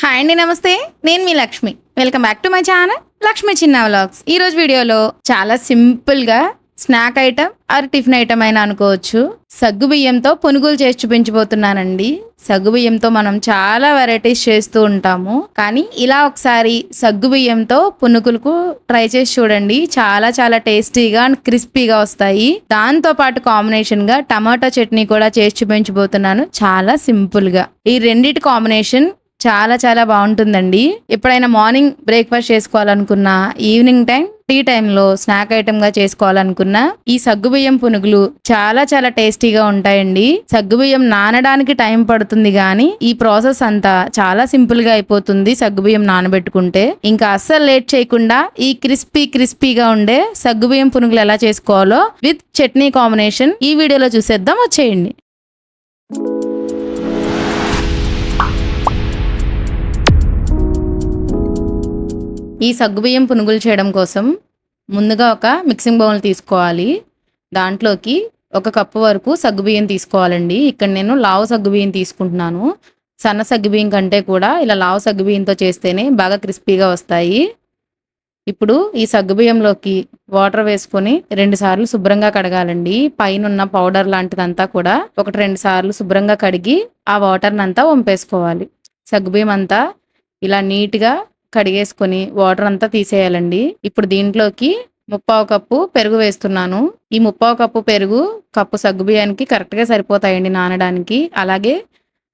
Hi అండి నమస్తే. నేను మీ Lakshmi. Welcome back to my channel Lakshmi చిన్న వ్లాగ్స్ ఈ రోజు వీడియోలో చాలా సింపుల్గా snack item or tiffin item అయినా అనుకోవచ్చు. సగ్గు బియ్యంతో పునుగులు చేసి చూపించబోతున్నానండి. సగ్గు బియ్యంతో మనం చాలా వెరైటీస్ చేస్తూ ఉంటాము. కానీ ఇలా ఒకసారి సగ్గు బియ్యంతో పునుగులకు ట్రై చేసి చూడండి. చాలా చాలా టేస్టీగా అండ్ క్రిస్పీగా వస్తాయి. దాంతో పాటు కాంబినేషన్గా టమాటో చట్నీ కూడా చేసి చూపించబోతున్నాను. చాలా సింపుల్గా. ఈ రెండిటి కాంబినేషన్ చాలా చాలా బాగుంటుందండి. ఎప్పుడైనా మార్నింగ్ బ్రేక్ఫాస్ట్ చేసుకోవాలనుకున్నా ఈవినింగ్ టైం టీ టైంలో స్నాక్ ఐటమ్గా చేసుకోవాలనుకున్నా ఈ సగ్గుబియ్యం పునుగులు చాలా చాలా టేస్టీగా ఉంటాయండి. సగ్గుబియ్యం నానడానికి టైం పడుతుంది కానీ ఈ ప్రాసెస్ అంతా చాలా సింపుల్గా అయిపోతుంది సగ్గుబియ్యం నానబెట్టుకుంటే. ఇంకా అస్సలు లేట్ చేయకుండా ఈ క్రిస్పీ క్రిస్పీగా ఉండే సగ్గుబియ్యం పునుగులు ఎలా చేసుకోవాలో విత్ చట్నీ కాంబినేషన్ ఈ వీడియోలో చూసేద్దాం. వచ్చేయండి. ఈ సగ్గుబియ్యం పునుగులు చేయడం కోసం ముందుగా ఒక మిక్సింగ్ బౌల్ తీసుకోవాలి. దాంట్లోకి ఒక కప్పు వరకు సగ్గుబియ్యం తీసుకోవాలండి. ఇక్కడ నేను లావు సగ్గుబియ్యం తీసుకుంటున్నాను. సన్న సగ్గుబియ్యం కంటే కూడా ఇలా లావు సగ్గుబియ్యంతో చేస్తేనే బాగా క్రిస్పీగా వస్తాయి. ఇప్పుడు ఈ సగ్గుబియ్యంలోకి వాటర్ వేసుకొని రెండు సార్లు శుభ్రంగా కడగాలండి. పైన ఉన్న పౌడర్ లాంటిదంతా కూడా ఒకటి రెండు సార్లు శుభ్రంగా కడిగి ఆ వాటర్ని అంతా వంపేసుకోవాలి. సగ్గుబియ్యం అంతా ఇలా నీట్గా కడిగేసుకొని వాటర్ అంతా తీసేయాలండి. ఇప్పుడు దీంట్లోకి ముప్పావు కప్పు పెరుగు వేస్తున్నాను. ఈ ముప్పావు కప్పు పెరుగు కప్పు సగ్గుబియ్యానికి కరెక్ట్గా సరిపోతాయండి నానడానికి. అలాగే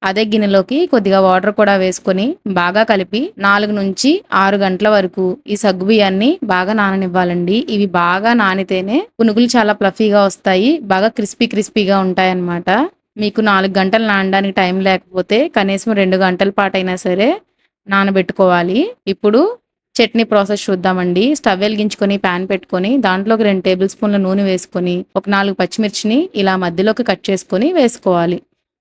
అదే గిన్నెలోకి కొద్దిగా వాటర్ కూడా వేసుకొని బాగా కలిపి నాలుగు నుంచి ఆరు గంటల వరకు ఈ సగ్గుబియ్యాన్ని బాగా నాననివ్వాలండి. ఇవి బాగా నానితేనే పునుగులు చాలా ప్లఫీగా వస్తాయి బాగా క్రిస్పీ క్రిస్పీగా ఉంటాయి అన్నమాట మీకు నాలుగు గంటలు నానడానికి టైం లేకపోతే కనీసం రెండు గంటల పాటైనా సరే నానబెట్టుకోవాలి. ఇప్పుడు చట్నీ ప్రాసెస్ చూద్దామండి. స్టవ్ వెలిగించుకొని ప్యాన్ పెట్టుకొని దాంట్లోకి రెండు టేబుల్ స్పూన్ల నూనె వేసుకొని ఒక నాలుగు పచ్చిమిర్చిని ఇలా మధ్యలోకి కట్ చేసుకొని వేసుకోవాలి.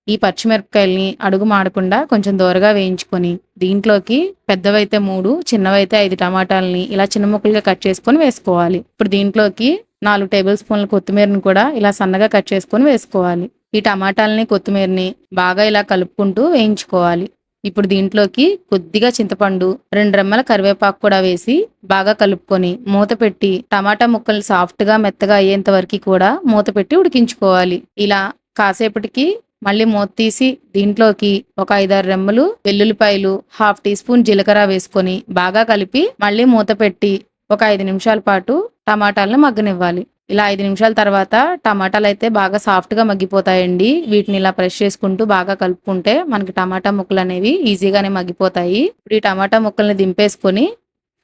ఈ పచ్చిమిరపకాయల్ని అడుగు మాడకుండా కొంచెం దూరగా వేయించుకొని దీంట్లోకి పెద్దవైతే మూడు చిన్నవైతే ఐదు టమాటాలని ఇలా చిన్న ముక్కలుగా కట్ చేసుకొని వేసుకోవాలి. ఇప్పుడు దీంట్లోకి నాలుగు టేబుల్ స్పూన్ల కొత్తిమీరని కూడా ఇలా సన్నగా కట్ చేసుకొని వేసుకోవాలి. ఈ టమాటాలని కొత్తిమీరని బాగా ఇలా కలుపుకుంటూ వేయించుకోవాలి. ఇప్పుడు దీంట్లోకి కొద్దిగా చింతపండు రెండు రెమ్మల కరివేపాకు కూడా వేసి బాగా కలుపుకొని మూత పెట్టి టమాటా ముక్కలు సాఫ్ట్గా మెత్తగా అయ్యేంత వరకు కూడా మూత పెట్టి ఉడికించుకోవాలి. ఇలా కాసేపటికి మళ్ళీ మూత తీసి దీంట్లోకి ఒక ఐదారు రెమ్మలు వెల్లుల్లిపాయలు హాఫ్ టీ స్పూన్ జీలకర్ర వేసుకొని బాగా కలిపి మళ్ళీ మూత పెట్టి ఒక ఐదు నిమిషాల పాటు టమాటాలను మగ్గనివ్వాలి. ఇలా ఐదు నిమిషాల తర్వాత టమాటాలు అయితే బాగా సాఫ్ట్గా మగ్గిపోతాయండి. వీటిని ఇలా ప్రెష్ చేసుకుంటూ బాగా కలుపుకుంటే మనకి టమాటా ముక్కలు అనేవి ఈజీగానే మగ్గిపోతాయి. ఇప్పుడు ఈ టమాటా ముక్కల్ని దింపేసుకొని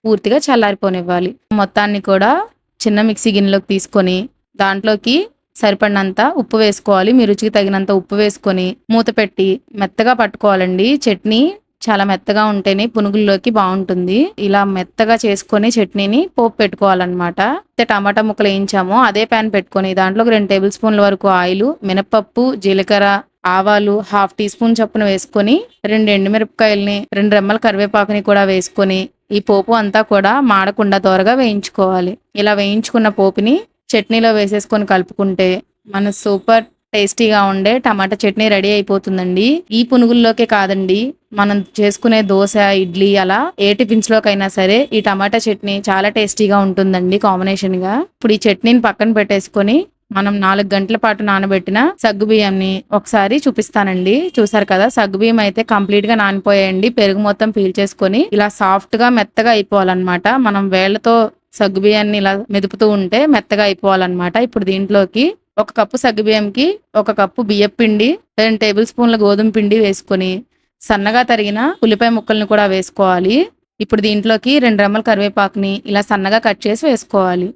పూర్తిగా చల్లారిపోనివ్వాలి. మొత్తాన్ని కూడా చిన్న మిక్సీ గిన్నెలోకి తీసుకొని దాంట్లోకి సరిపడినంత ఉప్పు వేసుకోవాలి. మీ రుచికి తగినంత ఉప్పు వేసుకొని మూత పెట్టి మెత్తగా పట్టుకోవాలండి. చట్నీ చాలా మెత్తగా ఉంటేనే పునుగుల్లోకి బాగుంటుంది. ఇలా మెత్తగా చేసుకొని చట్నీని పోపు పెట్టుకోవాలన్నమాట. అయితే టమాటా ముక్కలు వేయించాము. అదే ప్యాన్ పెట్టుకొని దాంట్లోకి రెండు టేబుల్ స్పూన్ల వరకు ఆయిల్ మినపప్పు జీలకర్ర ఆవాలు హాఫ్ టీ స్పూన్ చొప్పున వేసుకొని రెండు ఎండుమిరపకాయల్ని రెండు రెమ్మల కరివేపాకుని కూడా వేసుకొని ఈ పోపు అంతా కూడా మాడకుండా త్వరగా వేయించుకోవాలి. ఇలా వేయించుకున్న పోపుని చట్నీలో వేసేసుకొని కలుపుకుంటే మన సూపర్ టేస్టీగా ఉండే టమాటా చట్నీ రెడీ అయిపోతుందండి. ఈ పునుగుల్లోకే కాదండి మనం చేసుకునే దోశ ఇడ్లీ అలా ఏ టిఫిన్స్ లోకైనా సరే ఈ టమాటా చట్నీ చాలా టేస్టీగా ఉంటుందండి కాంబినేషన్గా ఇప్పుడు ఈ చట్నీని పక్కన పెట్టేసుకొని మనం నాలుగు గంటల పాటు నానబెట్టిన సగ్గు బియ్యంని ఒకసారి చూపిస్తానండి. చూసారు కదా సగ్గు బియ్యం అయితే కంప్లీట్గా నానిపోయాయండి. పెరుగు మొత్తం పీల్చేసుకొని ఇలా సాఫ్ట్గా మెత్తగా అయిపోవాలన్నమాట. మనం వేళ్ళతో సగ్గు బియ్యాన్ని ఇలా మెదుపుతూ ఉంటే మెత్తగా అయిపోవాలన్నమాట. ఇప్పుడు దీంట్లోకి ఒక కప్పు సగ్గుబియ్యంకి ఒక కప్పు బియ్యం పిండి రెండు టేబుల్ స్పూన్ల గోధుమ పిండి వేసుకొని సన్నగా తరిగిన ఉల్లిపాయ ముక్కల్ని కూడా వేసుకోవాలి. ఇప్పుడు దీంట్లోకి రెండు రెమ్మల కరివేపాకుని ఇలా సన్నగా కట్ చేసి వేసుకోవాలి.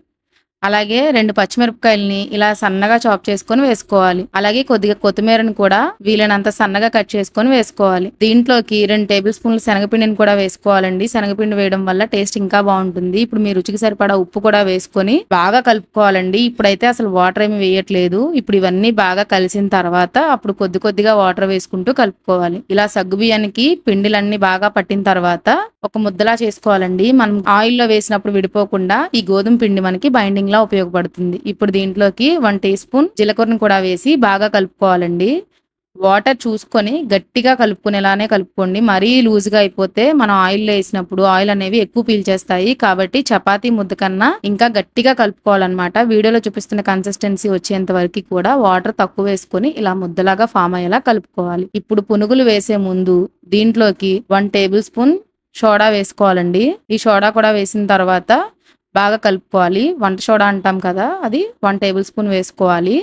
అలాగే రెండు పచ్చిమిరపకాయలని ఇలా సన్నగా చాప్ చేసుకొని వేసుకోవాలి. అలాగే కొద్దిగా కొత్తిమీరని కూడా వీలైనంత సన్నగా కట్ చేసుకొని వేసుకోవాలి. దీంట్లోకి రెండు టేబుల్ స్పూన్ల శనగపిండిని కూడా వేసుకోవాలండి. శనగపిండి వేయడం వల్ల టేస్ట్ ఇంకా బాగుంటుంది. ఇప్పుడు మీ రుచికి సరిపడా ఉప్పు కూడా వేసుకొని బాగా కలుపుకోవాలండి. ఇప్పుడైతే అసలు వాటర్ ఏమి వేయట్లేదు. ఇప్పుడు ఇవన్నీ బాగా కలిసిన తర్వాత అప్పుడు కొద్ది కొద్దిగా వాటర్ వేసుకుంటూ కలుపుకోవాలి. ఇలా సగ్గు బియ్యానికి పిండిలన్నీ బాగా పట్టిన తర్వాత ఒక ముద్దలా చేసుకోవాలండి. మనం ఆయిల్లో వేసినప్పుడు విడిపోకుండా ఈ గోధుమ పిండి మనకి బైండింగ్ లా ఉపయోగపడుతుంది. ఇప్పుడు దీంట్లోకి వన్ టీ స్పూన్ జీలకర్రను కూడా వేసి బాగా కలుపుకోవాలండి. వాటర్ చూసుకొని గట్టిగా కలుపుకునేలానే కలుపుకోండి. మరీ లూజ్గా అయిపోతే మనం ఆయిల్ వేసినప్పుడు ఆయిల్ అనేవి ఎక్కువ పీల్చేస్తాయి కాబట్టి చపాతీ ముద్ద కన్నా ఇంకా గట్టిగా కలుపుకోవాలన్నమాట. వీడియోలో చూపిస్తున్న కన్సిస్టెన్సీ వచ్చేంత వరకు కూడా వాటర్ తక్కువ వేసుకొని ఇలా ముద్దలాగా ఫామ్ అయ్యేలా కలుపుకోవాలి. ఇప్పుడు పునుగులు వేసే ముందు దీంట్లోకి వన్ టేబుల్ స్పూన్ సోడా వేసుకోవాలండి. ఈ సోడా కూడా వేసిన తర్వాత బాగా కలుపుకోవాలి. వంట సోడా అంటాం కదా అది వన్ టేబుల్ స్పూన్ వేసుకోవాలి.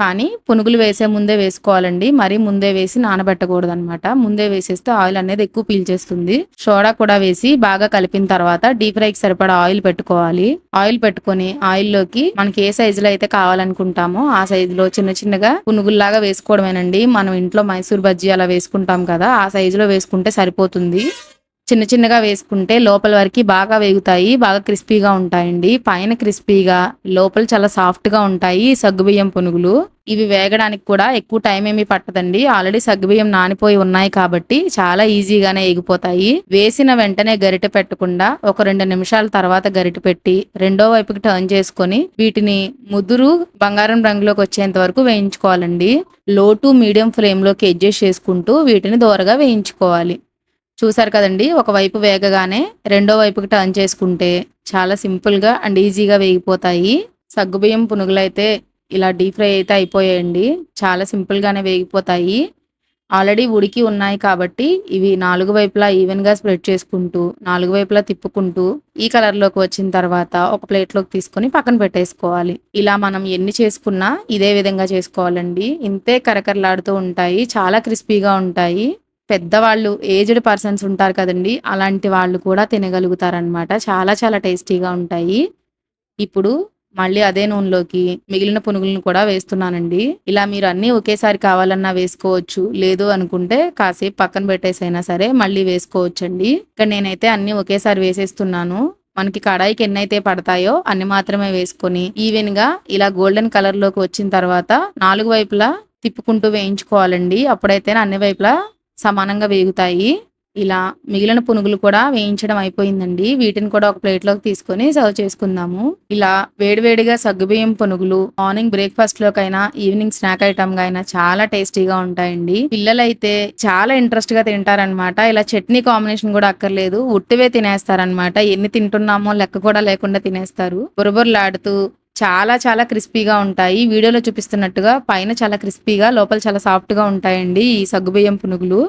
కానీ పునుగులు వేసే ముందే వేసుకోవాలండి. మరీ ముందే వేసి నానబెట్టకూడదు అనమాట ముందే వేసేస్తే ఆయిల్ అనేది ఎక్కువ పీల్చేస్తుంది సోడా కూడా వేసి బాగా కలిపిన తర్వాత డీప్ ఫ్రైకి సరిపడా ఆయిల్ పెట్టుకోవాలి. ఆయిల్ పెట్టుకొని ఆయిల్లోకి మనకి ఏ సైజులో అయితే కావాలనుకుంటామో ఆ సైజులో చిన్న చిన్నగా పునుగుల్లాగా వేసుకోవడమేనండి. మనం ఇంట్లో మైసూర్ బజ్జీ అలా వేసుకుంటాం కదా ఆ సైజులో వేసుకుంటే సరిపోతుంది. చిన్న చిన్నగా వేసుకుంటే లోపల వరకు బాగా వేగుతాయి బాగా క్రిస్పీగా ఉంటాయండి. పైన క్రిస్పీగా లోపల చాలా సాఫ్ట్గా ఉంటాయి సగ్గుబియ్యం పునుగులు. ఇవి వేగడానికి కూడా ఎక్కువ టైం ఏమి పట్టదండి. ఆల్రెడీ సగ్గుబియ్యం నానిపోయి ఉన్నాయి కాబట్టి చాలా ఈజీగానే ఎగిపోతాయి. వేసిన వెంటనే గరిటె పెట్టకుండా ఒక రెండు నిమిషాల తర్వాత గరిటె పెట్టి రెండో వైపుకి టర్న్ చేసుకొని వీటిని ముదురు బంగారం రంగులోకి వచ్చేంత వరకు వేయించుకోవాలండి. లో టు మీడియం ఫ్లేమ్లోకి అడ్జస్ట్ చేసుకుంటూ వీటిని దూరగా వేయించుకోవాలి. చూసారు కదండి ఒకవైపు వేగగానే రెండో వైపుకి టర్న్ చేసుకుంటే చాలా సింపుల్గా అండ్ ఈజీగా వేగిపోతాయి. సగ్గుబియ్యం పునుగులు అయితే ఇలా డీప్ ఫ్రై అయితే అయిపోయాయండి. చాలా సింపుల్గానే వేగిపోతాయి. ఆల్రెడీ ఉడికి ఉన్నాయి కాబట్టి ఇవి నాలుగు వైపులా ఈవెన్గా స్ప్రెడ్ చేసుకుంటూ నాలుగు వైపులా తిప్పుకుంటూ ఈ కలర్లోకి వచ్చిన తర్వాత ఒక ప్లేట్లోకి తీసుకొని పక్కన పెట్టేసుకోవాలి. ఇలా మనం ఎన్ని చేసుకున్నా ఇదే విధంగా చేసుకోవాలండి. ఇంతే కరకరలాడుతూ ఉంటాయి చాలా క్రిస్పీగా ఉంటాయి. పెద్దవాళ్ళు ఏజ్డ్ పర్సన్స్ ఉంటారు కదండి అలాంటి వాళ్ళు కూడా తినగలుగుతారనమాట చాలా చాలా టేస్టీగా ఉంటాయి. ఇప్పుడు మళ్ళీ అదే నూనెలోకి మిగిలిన పునుగులను కూడా వేస్తున్నానండి. ఇలా మీరు అన్నీ ఒకేసారి కావాలన్నా వేసుకోవచ్చు. లేదు అనుకుంటే కాసేపు పక్కన పెట్టేసైనా సరే మళ్ళీ వేసుకోవచ్చండి. ఇక్కడ నేనైతే అన్ని ఒకేసారి వేసేస్తున్నాను. మనకి కడాయికి ఎన్నైతే పడతాయో అన్ని మాత్రమే వేసుకొని ఈవెన్గా ఇలా గోల్డెన్ కలర్లోకి వచ్చిన తర్వాత నాలుగు వైపులా తిప్పుకుంటూ వేయించుకోవాలండి. అప్పుడైతే అన్ని వైపులా సమానంగా వేగుతాయి. ఇలా మిగిలిన పునుగులు కూడా వేయించడం అయిపోయిందండి. వీటిని కూడా ఒక ప్లేట్లోకి తీసుకొని సర్వ్ చేసుకుందాము. ఇలా వేడివేడిగా సగ్గుబియ్యం పునుగులు మార్నింగ్ బ్రేక్ఫాస్ట్ లోకైనా ఈవినింగ్ స్నాక్ ఐటమ్గా అయినా చాలా టేస్టీగా ఉంటాయండి. పిల్లలైతే చాలా ఇంట్రెస్ట్గా తింటారనమాట ఇలా చట్నీ కాంబినేషన్ కూడా అక్కర్లేదు. ఉట్టివే తినేస్తారనమాట ఎన్ని తింటున్నామో లెక్క కూడా లేకుండా తినేస్తారు. బురబురలాడుతూ చాలా చాలా క్రిస్పీగా ఉంటాయి. వీడియోలో చూపిస్తున్నట్టుగా పైన చాలా క్రిస్పీగా లోపల చాలా సాఫ్ట్గా ఉంటాయండి ఈ సగ్గుబియ్యం పునుగులు.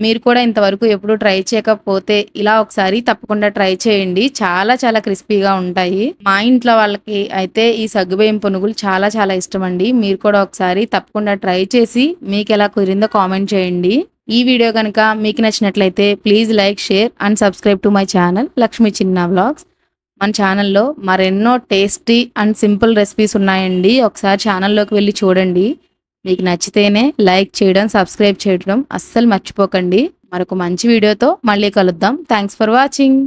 మీరు కూడా ఇంతవరకు ఎప్పుడు ట్రై చేయకపోతే ఇలా ఒకసారి తప్పకుండా ట్రై చేయండి. చాలా చాలా క్రిస్పీగా ఉంటాయి. మా ఇంట్లో వాళ్ళకి అయితే ఈ సగ్గుబియ్యం పునుగులు చాలా చాలా ఇష్టం అండి మీరు కూడా ఒకసారి తప్పకుండా ట్రై చేసి మీకు ఎలా కుదిరిందో కామెంట్ చేయండి. ఈ వీడియో కనుక మీకు నచ్చినట్లయితే please like share and subscribe to my channel Lakshmi చిన్న వ్లాగ్స్. మన ఛానల్లో మరెన్నో టేస్టీ అండ్ సింపుల్ రెసిపీస్ ఉన్నాయండి. ఒకసారి ఛానల్లోకి వెళ్ళి చూడండి. మీకు నచ్చితేనే లైక్ చేయడం సబ్స్క్రైబ్ చేయడం అస్సలు మర్చిపోకండి. మరొక మంచి వీడియోతో మళ్ళీ కలుద్దాం. Thanks for watching